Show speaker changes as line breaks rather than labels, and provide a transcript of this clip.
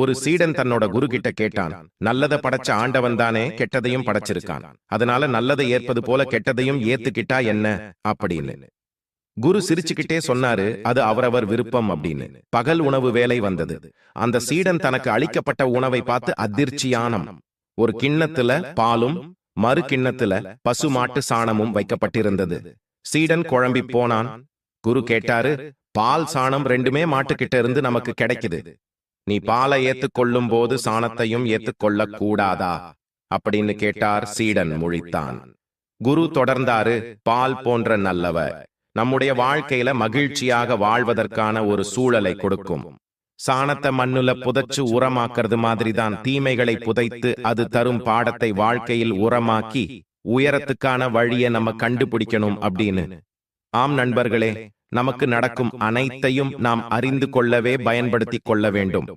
ஒரு சீடன் தன்னோட குரு கிட்ட கேட்டான் நல்லத படைச்ச ஆண்டவன் தானே கெட்டதையும் படைச்சிருக்கான். அதனால நல்லதை ஏற்பது போல கெட்டதையும் ஏத்துக்கிட்டா என்ன? அப்படின்னு. குரு சிரிச்சுக்கிட்டே சொன்னாரு அது அவரவர் விருப்பம் அப்படின்னு. பகல் உணவு வேலை வந்தது. அந்த சீடன் தனக்கு அளிக்கப்பட்ட உணவை பார்த்து அதிர்ச்சியானம். ஒரு கிண்ணத்துல பாலும் மறு கிண்ணத்துல பசு மாட்டு சாணமும் வைக்கப்பட்டிருந்தது. சீடன் குழம்பி போனான். குரு கேட்டாரு பால் சாணம் ரெண்டுமே மாட்டுக்கிட்ட இருந்து நமக்கு கிடைக்குது. நீ பாலை ஏத்துக்கொள்ளும் போது சாணத்தையும் ஏத்துக்கொள்ள கூடாதா அப்படின்னு கேட்டார் சீடன் முழித்தான். குரு தொடர்ந்தாரு பால் போன்ற நல்லவ நம்முடைய வாழ்க்கையில மகிழ்ச்சியாக வாழ்வதற்கான ஒரு சூழலை கொடுக்கும். சாணத்தை மண்ணுல புதைச்சு உரமாக்குறது மாதிரிதான் தீமைகளை புதைத்து அது தரும் பாடத்தை வாழ்க்கையில் உரமாக்கி உயரத்துக்கான வழியை நம்ம கண்டுபிடிக்கணும் அப்படின்னு. ஆம் நண்பர்களே நமக்கு நடக்கும் அனைத்தையும் நாம் அறிந்து கொள்ளவே பயன்படுத்திக் கொள்ள வேண்டும்.